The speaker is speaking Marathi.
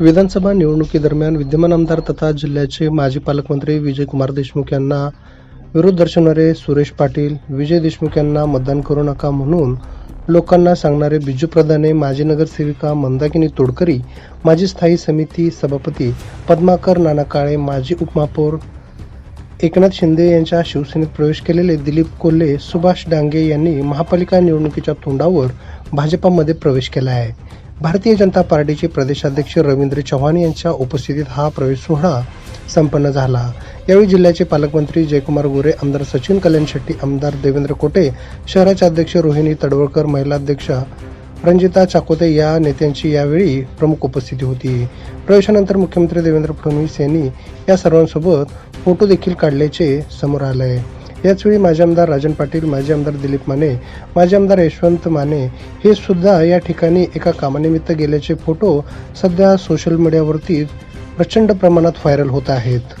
विधानसभा निवडणुकीदरम्यान विद्यमान आमदार तथा जिल्ह्याचे माजी पालकमंत्री विजयकुमार देशमुख यांना विरोध दर्शवणारे सुरेश पाटील विजय देशमुख यांना मतदान करू नका म्हणून लोकांना सांगणारे बिजू प्रधाने माजी नगरसेविका मंदाकिनी तोडकरी माजी स्थायी समिती सभापती पद्माकर नाना काळे माजी उपमहापौर एकनाथ शिंदे यांच्या शिवसेनेत प्रवेश केलेले दिलीप कोल्हे सुभाष डांगे यांनी महापालिका निवडणुकीच्या तोंडावर भाजपामध्ये प्रवेश केला आहे. भारतीय जनता पार्टीचे प्रदेशाध्यक्ष रवींद्र चव्हाण यांच्या उपस्थितीत हा प्रवेश सोहळा संपन्न झाला. यावेळी जिल्ह्याचे पालकमंत्री जयकुमार गोरे आमदार सचिन कल्याण शेट्टी आमदार देवेंद्र कोटे शहराचे अध्यक्ष रोहिणी तडवळकर महिला अध्यक्षा रंजिता चाकोते या नेत्यांची यावेळी प्रमुख उपस्थिती होती. प्रवेशानंतर मुख्यमंत्री देवेंद्र फडणवीस यांनी या सर्वांसोबत फोटो देखील काढल्याचे समोर आले याचवेळी माजी आमदार राजन पाटील माजी आमदार दिलीप माने माजी आमदार यशवंत माने हे सुद्धा या ठिकाणी एका कामानिमित्त गेल्याचे फोटो सध्या सोशल मीडियावरती प्रचंड प्रमाणात व्हायरल होत आहेत.